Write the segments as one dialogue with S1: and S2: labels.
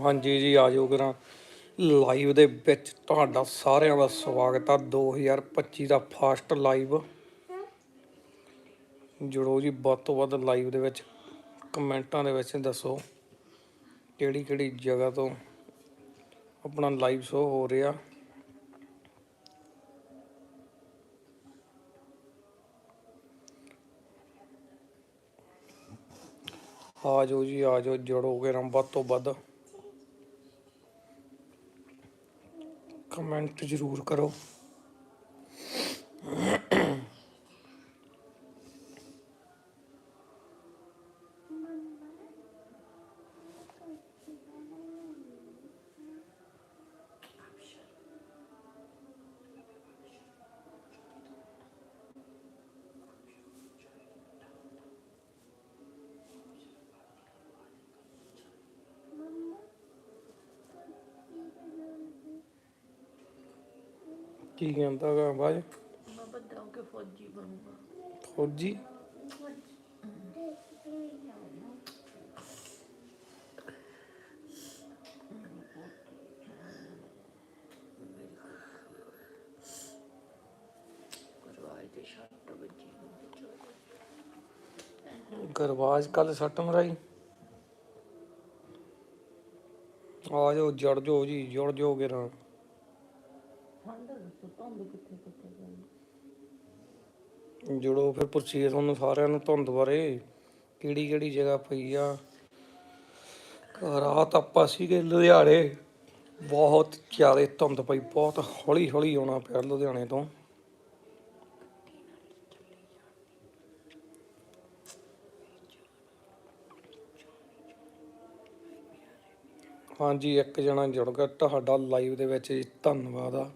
S1: ਹਾਂਜੀ ਜੀ ਆਜੋ ਕਰਾਂ। ਲਾਈਵ ਦੇ ਵਿੱਚ ਤੁਹਾਡਾ ਸਾਰਿਆਂ ਦਾ ਸਵਾਗਤ ਆ। 2025 ਦਾ ਫਾਸਟ ਲਾਈਵ। ਜੁੜੋ ਜੀ, ਵੱਧ ਤੋਂ ਵੱਧ ਲਾਈਵ ਦੇ ਵਿੱਚ ਕਮੈਂਟਾਂ ਦੇ ਵਿੱਚ ਦੱਸੋ ਕਿਹੜੀ ਕਿਹੜੀ ਜਗ੍ਹਾ ਤੋਂ ਆਪਣਾ ਲਾਈਵ ਸ਼ੋ ਹੋ ਰਿਹਾ। ਆ ਜਾਓ ਜੀ ਆ ਜਾਓ ਜੁੜੋਗੇ ਨਾ ਵੱਧ ਤੋਂ ਵੱਧ। ਕਮੈਂਟ ਜ਼ਰੂਰ ਕਰੋ। ਕੀ ਕਹਿੰਦਾ ਗਾ ਬਾਜ?
S2: ਮੈਂ ਵੱਡਾ ਹੋ ਕੇ ਫੌਜੀ ਬਣੂੰਗਾ।
S1: ਫੌਜੀ? ਗਰਵਾਜ ਕੱਲ ਸੱਟ ਮਰਾਈ। ਆ ਜਾਓ ਜੜ ਜਾਓ ਜੀ ਜੁੜ ਜਾਓਗੇ ਨਾ
S2: ਠੰਡ ਦੱਸੋ ਧੁੰਦ ਕਿੱਥੇ ਕਿੱਥੇ ਗਈ
S1: ਜੁੜੋ, ਫਿਰ ਪੁੱਛੀਏ ਤੁਹਾਨੂੰ ਸਾਰਿਆਂ ਨੂੰ ਧੁੰਦ ਬਾਰੇ, ਕਿਹੜੀ ਕਿਹੜੀ ਜਗ੍ਹਾ ਪਈ ਆ। ਰਾਤ ਆਪਾਂ ਸੀਗੇ ਲੁਧਿਆਣੇ, ਬਹੁਤ ਜ਼ਿਆਦਾ ਧੁੰਦ ਪਈ, ਬਹੁਤ ਹੌਲੀ ਹੌਲੀ ਆਉਣਾ ਪਿਆ ਲੁਧਿਆਣੇ ਤੋਂ। ਹਾਂਜੀ, ਇੱਕ ਜਣਾ ਜੁੜ ਗਿਆ ਤੁਹਾਡਾ ਲਾਈਵ ਦੇ ਵਿੱਚ ਜੀ ਧੰਨਵਾਦ ਆ।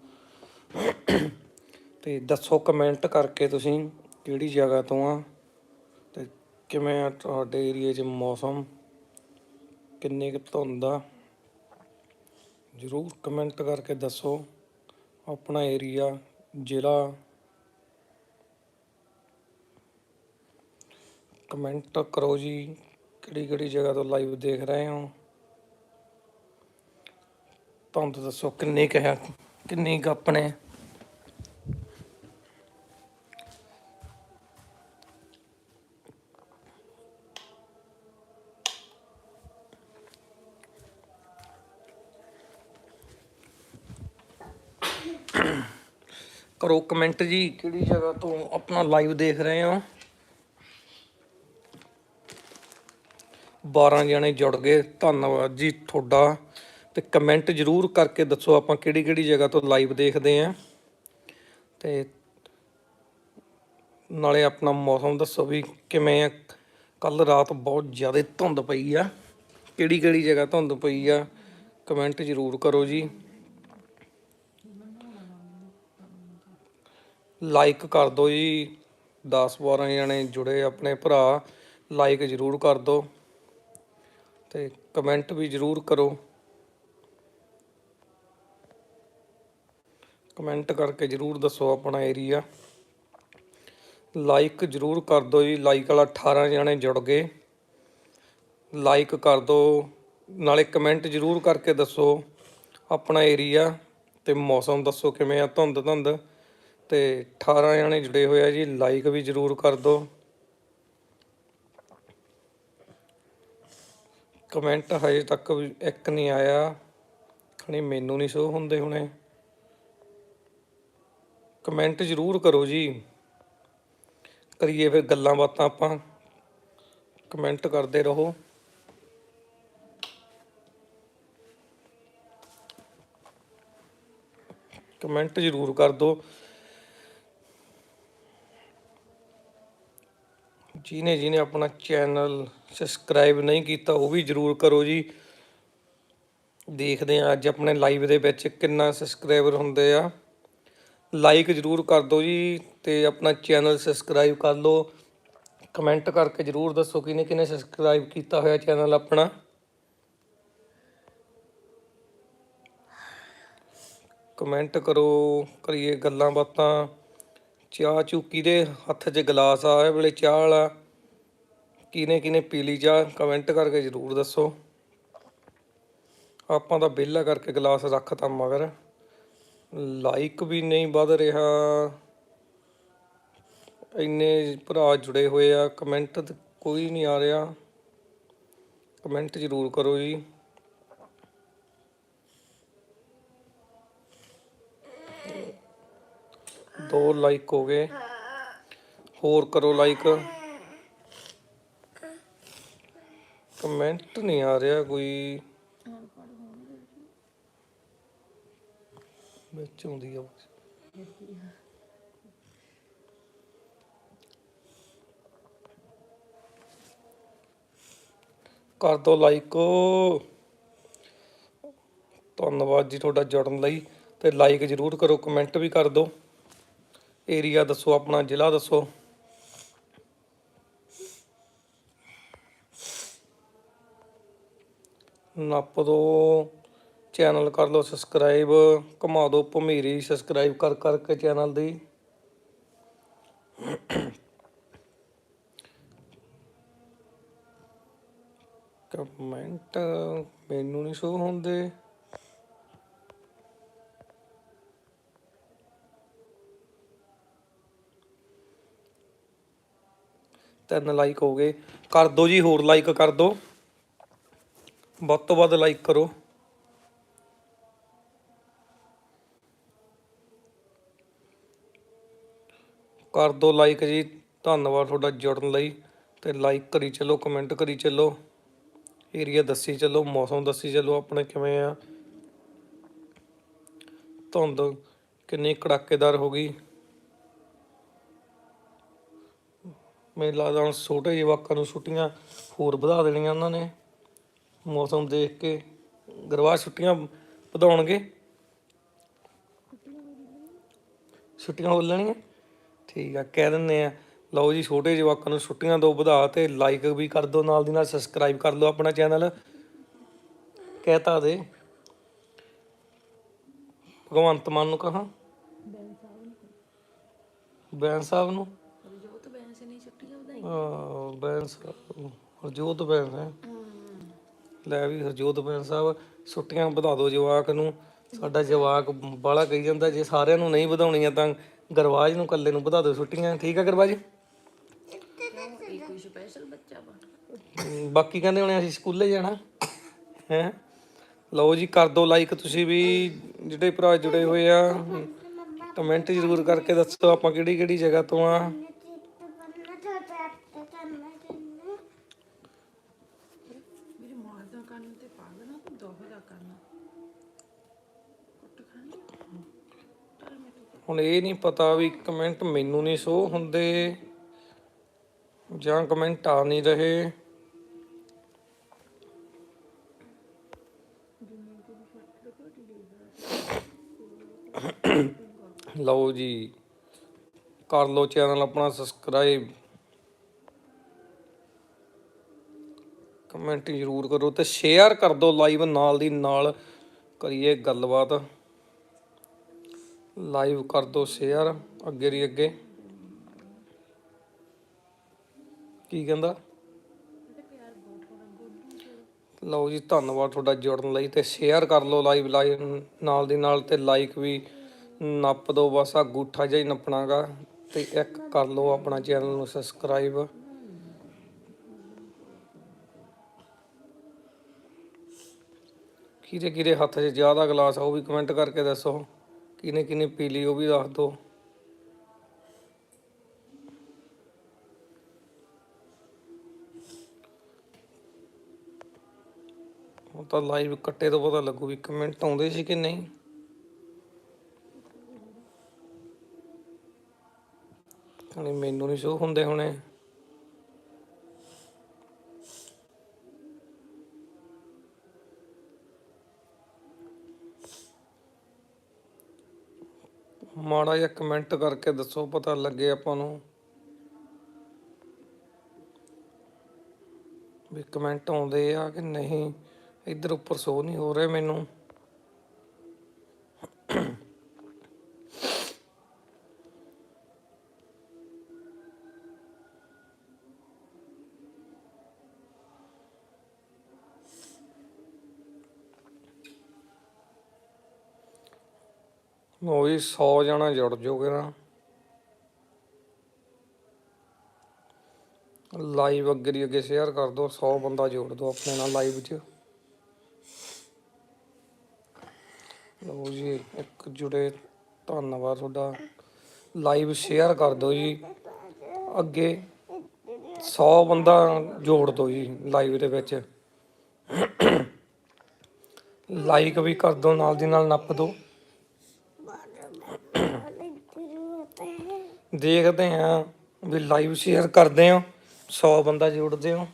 S1: ਤੇ ਦੱਸੋ ਕਮੈਂਟ ਕਰਕੇ ਤੁਸੀਂ। ਕਿਹੜੀ ਜਗ੍ਹਾ ਤੋਂ ਆ ਤੇ ਕਿਵੇਂ ਆ ਤੁਹਾਡੇ ਏਰੀਏ 'ਚ ਮੌਸਮ? ਕਿੰਨੀ ਕੁ ਧੁੰਦ ਆ? ਜ਼ਰੂਰ ਕਮੈਂਟ ਕਰਕੇ ਦੱਸੋ ਆਪਣਾ ਏਰੀਆ, ਜ਼ਿਲ੍ਹਾ। ਕਮੈਂਟ ਕਰੋ ਜੀ, ਕਿਹੜੀ ਕਿਹੜੀ ਜਗ੍ਹਾ ਤੋਂ ਲਾਈਵ ਦੇਖ ਰਹੇ ਹੋ? ਤੁਹਾਨੂੰ ਦੱਸੋ ਕਿੰਨੀ ਕੁ ਹੈ, ਕਿੰਨੀ ਕੁ ਆਪਣੇ ਕਰੋ ਕਮੈਂਟ ਜੀ, ਕਿਹੜੀ ਜਗ੍ਹਾ ਤੋਂ ਆਪਣਾ ਲਾਈਵ ਦੇਖ ਰਹੇ ਹੋ? 12 ਜਣੇ ਜੁੜ ਗਏ, ਧੰਨਵਾਦ ਜੀ ਤੁਹਾਡਾ। ਤੇ ਕਮੈਂਟ ਜਰੂਰ ਕਰਕੇ ਦੱਸੋ ਆਪਾਂ ਕਿਹੜੀ ਕਿਹੜੀ ਜਗ੍ਹਾ ਤੋਂ ਲਾਈਵ ਦੇਖਦੇ ਆਂ ਤੇ ਨਾਲੇ ਆਪਣਾ ਮੌਸਮ ਦੱਸੋ ਵੀ ਕਿਵੇਂ ਆ। ਕੱਲ ਰਾਤ ਬਹੁਤ ਜ਼ਿਆਦਾ ਧੁੰਦ ਪਈ ਆ। ਕਿਹੜੀ ਕਿਹੜੀ ਜਗ੍ਹਾ ਧੁੰਦ ਪਈ ਆ। ਕਮੈਂਟ ਜਰੂਰ ਕਰੋ ਜੀ। ਲਾਈਕ ਕਰ ਦਿਓ ਜੀ। 10 12 ਜਣੇ ਜੁੜੇ ਆਪਣੇ ਭਰਾ। ਲਾਈਕ ਜਰੂਰ ਕਰ ਦਿਓ ਤੇ ਕਮੈਂਟ ਵੀ ਜਰੂਰ ਕਰੋ। ਕਮੈਂਟ ਕਰਕੇ ਜਰੂਰ ਦੱਸੋ ਆਪਣਾ ਏਰੀਆ ਲਾਈਕ ਜਰੂਰ ਕਰ ਦਿਓ ਜੀ। ਲਾਈਕ ਵਾਲਾ 18 ਜਣੇ ਜੁੜ ਗਏ। ਲਾਈਕ ਕਰ ਦਿਓ ਨਾਲੇ ਕਮੈਂਟ ਜਰੂਰ ਕਰਕੇ ਦੱਸੋ ਆਪਣਾ ਏਰੀਆ ਤੇ ਮੌਸਮ ਦੱਸੋ ਕਿਵੇਂ ਆ। ਧੁੰਦ ਧੁੰਦ। ਤੇ 18 ਜਣੇ ਜੁੜੇ ਹੋਏ ਆ ਜੀ ਲਾਈਕ ਵੀ ਜਰੂਰ ਕਰ ਦਿਓ। ਕਮੈਂਟ ਹਜੇ ਤੱਕ ਵੀ ਇੱਕ ਨਹੀਂ ਆਇਆ। ਖਣੀ ਮੈਨੂੰ ਨਹੀਂ ਸ਼ੋ ਹੁੰਦੇ ਹੁਣੇ। ਕਮੈਂਟ ਜਰੂਰ ਕਰੋ ਜੀ। ਕਰੀਏ ਫਿਰ ਗੱਲਾਂ ਬਾਤਾਂ ਆਪਾਂ। ਕਮੈਂਟ ਕਰਦੇ ਰਹੋ। ਕਮੈਂਟ ਜਰੂਰ ਕਰ ਦਿਓ। ਜਿਹਨੇ ਜਿਹਨੇ ਆਪਣਾ ਚੈਨਲ ਸਬਸਕ੍ਰਾਈਬ ਨਹੀਂ ਕੀਤਾ, ਉਹ ਵੀ ਜਰੂਰ ਕਰੋ ਜੀ। ਦੇਖਦੇ ਆ ਅੱਜ ਆਪਣੇ ਲਾਈਵ ਦੇ ਵਿੱਚ ਕਿੰਨਾ ਸਬਸਕ੍ਰਾਈਬਰ ਹੁੰਦੇ ਆ। ਲਾਈਕ ਜਰੂਰ ਕਰ ਦਿਓ ਜੀ ਤੇ ਆਪਣਾ ਚੈਨਲ ਸਬਸਕ੍ਰਾਈਬ ਕਰ ਲਓ। ਕਮੈਂਟ ਕਰਕੇ ਜਰੂਰ ਦੱਸੋ ਕਿਹਨੇ ਕਿਹਨੇ ਸਬਸਕ੍ਰਾਈਬ ਕੀਤਾ ਹੋਇਆ ਚੈਨਲ ਆਪਣਾ। ਕਮੈਂਟ ਕਰੋ, ਕਰੀਏ ਗੱਲਾਂ ਬਾਤਾਂ। ਚਾਹ ਚੁੱਕੀ ਦੇ ਹੱਥ 'ਚ ਗਲਾਸ ਆ, ਇਹ ਵੇਲੇ ਚਾਹ ਵਾਲਾ। ਕਿਹਨੇ ਕਿਹਨੇ ਪੀ ਲਈ ਚਾਹ ਕਮੈਂਟ ਕਰਕੇ ਜਰੂਰ ਦੱਸੋ। ਆਪਾਂ ਤਾਂ ਵਿਹਲਾ ਕਰਕੇ ਗਲਾਸ ਰੱਖਤਾ ਮਗਰ। ਲਾਈਕ ਵੀ ਨਹੀਂ ਵੱਧ ਰਿਹਾ। ਇੰਨੇ ਭਰਾ ਜੁੜੇ ਹੋਏ ਆ ਕਮੈਂਟ ਕੋਈ ਨਹੀਂ ਆ ਰਿਹਾ। ਕਮੈਂਟ ਜ਼ਰੂਰ ਕਰੋ ਜੀ। ਦੋ ਲਾਈਕ ਹੋ ਗਏ। ਹੋਰ ਕਰੋ ਲਾਈਕ ਕਮੈਂਟ ਨਹੀਂ ਆ ਰਿਹਾ ਕੋਈ। ਵਿੱਚ ਆਉਂਦੀ ਆ। ਕਰ ਦੋ ਲਾਈਕ ਧੰਨਵਾਦ ਜੀ ਤੁਹਾਡਾ ਜੁੜਨ ਲਈ। ਤੇ ਲਾਈਕ ਜਰੂਰ ਕਰੋ ਕਮੈਂਟ ਵੀ ਕਰ ਦਿਓ ਏਰੀਆ ਦੱਸੋ, ਆਪਣਾ ਜ਼ਿਲ੍ਹਾ ਦੱਸੋ। ਨੱਪ ਦੋ, ਚੈਨਲ ਕਰ ਲਓ ਸਬਸਕ੍ਰਾਈਬ ਘੁਮਾ ਦਿਓ ਭਮੀਰੀ ਸਬਸਕ੍ਰਾਈਬ ਕਰ, ਕਰਕੇ ਚੈਨਲ ਦੀ। ਕਮੈਂਟ ਮੈਨੂੰ ਨਹੀਂ ਸ਼ੋ ਹੁੰਦੇ। ਤਿੰਨ ਲਾਈਕ ਹੋ ਗਏ। ਕਰ ਦਿਓ ਜੀ ਹੋਰ ਲਾਈਕ ਕਰ ਦਿਓ ਵੱਧ ਤੋਂ ਵੱਧ ਲਾਈਕ ਕਰੋ। ਕਰ ਦਿਓ ਲਾਈਕ ਜੀ। ਧੰਨਵਾਦ ਤੁਹਾਡਾ ਜੁੜਨ ਲਈ। ਤੇ ਲਾਈਕ ਕਰੀ ਚੱਲੋ ਕਮੈਂਟ ਕਰੀ ਚੱਲੋ। ਏਰੀਆ ਦੱਸੀ ਚੱਲੋ, ਮੌਸਮ ਦੱਸੀ ਚੱਲੋ, ਆਪਣੇ ਕਿਵੇਂ ਆ। ਧੁੰਦ ਕਿੰਨੀ ਕੜਾਕੇਦਾਰ ਹੋ ਗਈ। ਮੈਨੂੰ ਲੱਗਦਾ ਹੁਣ ਛੋਟੇ ਜਵਾਕਾਂ ਨੂੰ ਛੁੱਟੀਆਂ ਹੋਰ ਵਧਾ ਦੇਣੀਆਂ ਉਹਨਾਂ ਨੇ। ਮੌਸਮ ਦੇਖ ਕੇ ਗਰਵਾ ਛੁੱਟੀਆਂ ਵਧਾਉਣਗੇ। ਛੁੱਟੀਆਂ ਹੋ ਲੈਣੀਆਂ। ਠੀਕ ਆ, ਕਹਿ ਦਿੰਦੇ ਆ, ਲਓ ਜੀ ਛੋਟੇ ਜਵਾਕਾਂ ਨੂੰ ਛੁੱਟੀਆਂ ਦੋ ਵਧਾ ਤੇ ਲਾਈਕ ਵੀ ਕਰ ਦਿਓ, ਨਾਲ ਦੀ ਨਾਲ ਸਬਸਕ੍ਰਾਈਬ ਕਰ ਲਓ ਆਪਣਾ ਚੈਨਲ ਕਹਿਤਾ ਦੇ। ਭਗਵੰਤ ਮਾਨ ਨੂੰ ਕਹਾਂ?
S2: ਬੈਂਸ ਸਾਹਿਬ ਨੂੰ।
S1: ਨੂੰ
S2: ਜੋਤ ਬੈਨ ਸੇ ਨਹੀਂ ਛੁੱਟੀਆਂ ਵਧਾਈ
S1: ਹਾਂ ਬੈਂਸ ਸਾਹਿਬ ਹਰਜੋਤ ਬੈਂਸ ਹੈ। ਲੈ ਵੀ ਹਰਜੋਤ ਬੈਂਸ ਸਾਹਿਬ ਛੁੱਟੀਆਂ ਵਧਾ ਦਿਓ ਜਵਾਕ ਨੂੰ। ਸਾਡਾ ਜਵਾਕ ਬਾਲਾ ਕਹੀ ਜਾਂਦਾ ਜੇ ਸਾਰਿਆਂ ਨੂੰ ਨਹੀਂ ਵਧਾਉਣੀਆਂ ਤਾਂ ਗਰਵਾਜ ਨੂੰ ਇਕੱਲੇ ਨੂੰ ਵਧਾ ਦਿਓ ਛੁੱਟੀਆਂ। ਠੀਕ ਆ ਗਰਵਾਜ
S2: ਇਹ ਕੋਈ ਸਪੈਸ਼ਲ ਬੱਚਾ ਵਾ।
S1: ਹਮ, ਬਾਕੀ ਕਹਿੰਦੇ ਹੋਣੇ ਅਸੀਂ ਸਕੂਲੇ ਜਾਣਾ। ਹੈ? ਲਓ ਜੀ ਕਰ ਦਿਓ ਲਾਈਕ ਤੁਸੀਂ ਵੀ ਜਿਹੜੇ ਭਰਾ ਜੁੜੇ ਹੋਏ ਆ। ਕਮੈਂਟ ਜ਼ਰੂਰ ਕਰਕੇ ਦੱਸੋ ਆਪਾਂ ਕਿਹੜੀ ਕਿਹੜੀ ਜਗ੍ਹਾ ਤੋਂ ਆ
S2: ਮੇਰੇ ਮਾਂ ਦਾ ਕੰਨ ਤੇ ਪਾ ਦੇਣਾ ਤੂੰ ਦੋਹ ਦਾ ਕੰਨ ਕੁੱਟ ਖਾਣੀ ਚੱਲ ਮੈਂ ਤੂੰ
S1: ਹੁਣ ਇਹ ਨਹੀਂ ਪਤਾ ਵੀ ਕਮੈਂਟ ਮੈਨੂੰ ਨਹੀਂ ਸ਼ੋ ਹੁੰਦੇ ਜਾਂ ਕਮੈਂਟ ਆ ਨਹੀਂ ਰਹੇ। ਲਓ ਜੀ, ਕਰ ਲਓ ਚੈਨਲ ਆਪਣਾ ਸਬਸਕ੍ਰਾਈਬ ਕਮੈਂਟ ਜ਼ਰੂਰ ਕਰੋ ਤੇ ਸ਼ੇਅਰ ਕਰ ਦਿਓ ਲਾਈਵ ਨਾਲ ਦੀ ਨਾਲ ਕਰੀਏ ਗੱਲਬਾਤ। ਲਾਈਵ ਕਰ ਦਿਓ ਸ਼ੇਅਰ ਅੱਗੇ ਦੀ ਅੱਗੇ। ਕੀ ਕਹਿੰਦਾ? ਲਓ ਜੀ, ਧੰਨਵਾਦ ਤੁਹਾਡਾ ਜੁੜਨ ਲਈ ਤੇ ਸ਼ੇਅਰ ਕਰ ਲਓ ਲਾਈਵ ਲਾਈਵ ਨਾਲ ਦੀ ਨਾਲ ਤੇ ਲਾਈਕ ਵੀ ਨੱਪ ਦਿਓ ਬਸ ਆ ਗੂਠਾ ਜਿਹਾ ਹੀ ਨੱਪਣਾਗਾ ਤੇ ਇੱਕ ਕਰ ਲਓ ਆਪਣਾ ਚੈਨਲ ਨੂੰ ਸਬਸਕ੍ਰਾਈਬ। ਕਿਹਦੇ ਕਿਹਦੇ ਹੱਥ 'ਚ ਜ਼ਿਆਦਾ ਗਲਾਸ ਆ, ਉਹ ਵੀ ਕਮੈਂਟ ਕਰਕੇ ਦੱਸੋ। ਕਿਨੇ ਕਿਨੇ ਪੀ ਲਈ ਉਹ ਵੀ ਦੱਸ ਦਿਓ ਉਹ ਤਾਂ ਲਾਈਵ ਕੱਟੇ ਤੋਂ ਪਤਾ ਲੱਗੂ ਵੀ ਕਮੈਂਟ ਆਉਂਦੇ ਸੀ ਕਿ ਨਹੀਂ। ਨਹੀਂ ਮੈਨੂੰ ਨਹੀਂ ਸ਼ੋ ਹੁੰਦੇ ਹੁਣੇ। ਮਾੜਾ ਜਿਹਾ ਕਮੈਂਟ ਕਰਕੇ ਦੱਸੋ, ਪਤਾ ਲੱਗੇ ਆਪਾਂ ਨੂੰ। ਵੀ ਕਮੈਂਟ ਆਉਂਦੇ ਆ ਕਿ ਨਹੀਂ? ਇੱਧਰ ਉੱਪਰ ਸ਼ੋ ਨਹੀਂ ਹੋ ਰਹੇ ਮੈਨੂੰ। ਉਹ ਵੀ 100 ਜਣਾ ਜੁੜ ਜਾਓਗੇ ਨਾ ਲਾਈਵ ਅੱਗੇ ਦੀ ਅੱਗੇ ਸ਼ੇਅਰ ਕਰ ਦਿਓ 100 ਬੰਦਾ ਜੋੜ ਦਿਓ ਆਪਣੇ ਨਾਲ ਲਾਈਵ 'ਚ। ਲਓ ਜੀ, ਇੱਕ ਜੁੜੇ, ਧੰਨਵਾਦ ਤੁਹਾਡਾ। ਲਾਈਵ ਸ਼ੇਅਰ ਕਰ ਦਿਓ ਜੀ। ਅੱਗੇ 100 ਬੰਦਾ ਜੋੜ ਦਿਓ ਜੀ ਲਾਈਵ ਦੇ ਵਿੱਚ। ਲਾਈਕ ਵੀ ਕਰ ਦਿਓ, ਨਾਲ ਦੀ ਨਾਲ ਨੱਪ ਦਿਓ। ਦੇਖਦੇ ਹਾਂ ਵੀ ਲਾਈਵ ਸ਼ੇਅਰ ਕਰਦੇ ਹਾਂ। 100 ਬੰਦਾ ਜੁੜਦੇ ਹੋ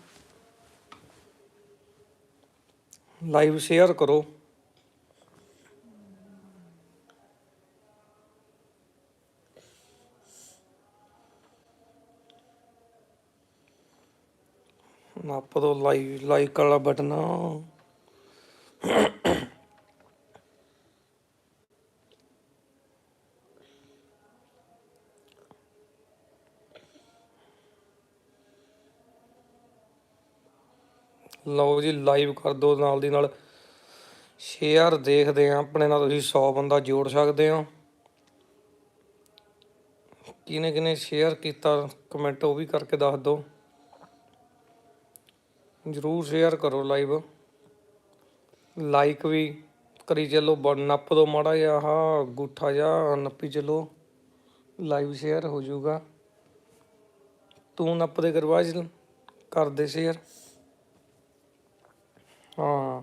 S1: ਲਾਈਵ ਸ਼ੇਅਰ ਕਰੋ। ਨੱਪ ਦੋ ਲਾਈਵ ਲਾਈਕ ਵਾਲਾ ਬਟਨ ਲਓ ਜੀ ਲਾਈਵ ਕਰ ਦਿਓ ਨਾਲ ਦੀ ਨਾਲ। ਸ਼ੇਅਰ ਦੇਖਦੇ ਆ, ਆਪਣੇ ਨਾਲ ਤੁਸੀਂ 100 ਬੰਦਾ ਜੋੜ ਸਕਦੇ ਹੋ ਕਿਨੇ ਕਿਨੇ ਸ਼ੇਅਰ ਕੀਤਾ ਕਮੈਂਟ ਉਹ ਵੀ ਕਰਕੇ ਦੱਸ ਦਿਓ। ਜਰੂਰ ਸ਼ੇਅਰ ਕਰੋ ਲਾਈਵ ਲਾਈਕ ਵੀ ਕਰੀ ਚੱਲੋ ਨੱਪ ਦੋ ਮਾੜਾ ਜਿਹਾ। ਆਹ ਗੁੱਠਾ ਜਿਹਾ ਨੱਪੀ ਚੱਲੋ। ਲਾਈਵ ਸ਼ੇਅਰ ਹੋ ਜਾਊਗਾ। ਤੂੰ ਨੱਪ ਦੇ ਕਰਵਾਜ ਕਰ ਸ਼ੇਅਰ ਹਾਂ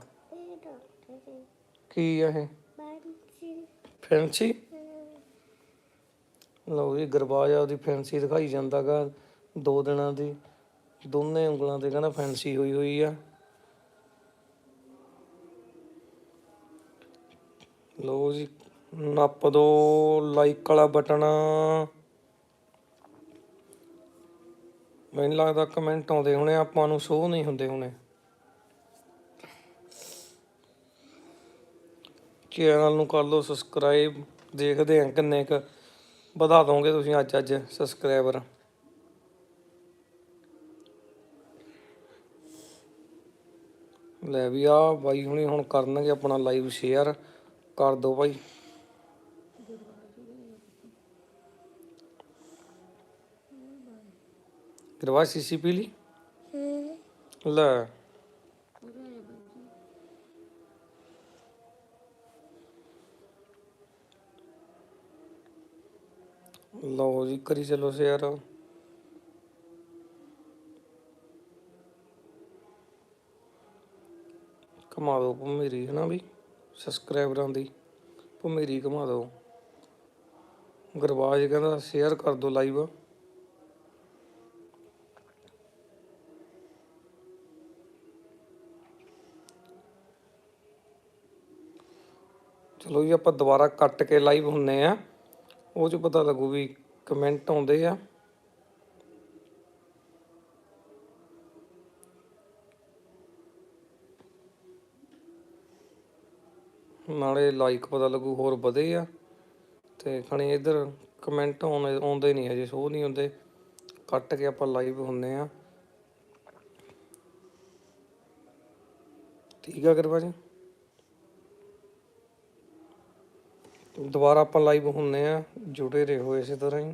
S1: ਕੀ ਆ ਇਹ? ਫੈਂਸੀ? ਲਓ ਜੀ ਗਰਬਾਜ ਉਹਦੀ ਫੈਂਸੀ ਦਿਖਾਈ ਜਾਂਦਾਗਾ ਦੋ ਦਿਨਾਂ ਦੀ। ਦੋਨੇ ਉਂਗਲਾਂ ਤੇ ਕਹਿੰਦਾ ਫੈਂਸੀ ਹੋਈ ਹੋਈ ਆ। ਲਓ ਜੀ ਨੱਪ ਦੋ ਲਾਈਕ ਵਾਲਾ ਬਟਨ। ਮੈਨੂੰ ਲੱਗਦਾ ਕਮੈਂਟ ਆਉਂਦੇ ਹੋਣੇ ਆਪਾਂ ਨੂੰ ਸ਼ੋ ਨਹੀਂ ਹੁੰਦੇ ਹੋਣੇ। ਚੈਨਲ ਨੂੰ ਕਰ ਲਓ ਸਬਸਕ੍ਰਾਈਬ ਦੇਖਦੇ ਆਂ ਕਿੰਨੇ ਕ ਵਧਾ ਦੋਗੇ ਤੁਸੀਂ ਅੱਜ ਅੱਜ ਸਬਸਕ੍ਰਾਈਬਰ ਲੈ ਵੀ ਆ ਬਾਈ ਹੁਣੀ ਹੁਣ ਕਰਨਗੇ ਆਪਣਾ ਲਾਈਵ ਸ਼ੇਅਰ ਕਰ ਦਿਓ ਭਾਈ ਕਰਵਾ ਸੀਸੀ ਪੀ ਲਈ? ਲੈ। ਲਓ ਜੀ, ਕਰੀ ਚਲੋ ਸ਼ੇਅਰ ਕਮਾ ਦਿਓ ਭਮੇਰੀ, ਹੈ ਨਾ ਵੀ? ਸਬਸਕ੍ਰਾਈਬਰਾਂ ਦੀ, ਭਮੇਰੀ ਕਮਾ ਦਿਓ। ਗਰਵਾਜ ਕਹਿੰਦਾ ਸ਼ੇਅਰ ਕਰ ਦਿਓ ਲਾਈਵ ਚਲੋ ਜੀ, ਆਪਾਂ ਦੁਬਾਰਾ ਕੱਟ ਕੇ ਲਾਈਵ ਹੁੰਨੇ ਆ। ਉਹ ਚ ਪਤਾ ਲੱਗੂ ਵੀ ਕਮੈਂਟ ਆਉਂਦੇ ਆ। ਨਾਲੇ ਲਾਈਕ ਪਤਾ ਲੱਗੂ ਹੋਰ ਵਧੇ ਆ। ਤੇ ਖਣੀ ਇੱਧਰ ਕਮੈਂਟ ਆਉਣੇ, ਆਉਂਦੇ ਨਹੀਂ ਹਜੇ ਸ਼ੋ ਨਹੀਂ ਹੁੰਦੇ। ਕੱਟ ਕੇ ਆਪਾਂ ਲਾਈਵ ਹੁੰਨੇ ਆ। ਠੀਕ ਆ ਕਰਵਾ ਜੀ? ਦੁਬਾਰਾ ਆਪਾਂ ਲਾਈਵ ਹੁੰਨੇ ਆ ਜੁੜੇ ਰਹੋ ਇਸੇ ਤਰ੍ਹਾਂ ਹੀ।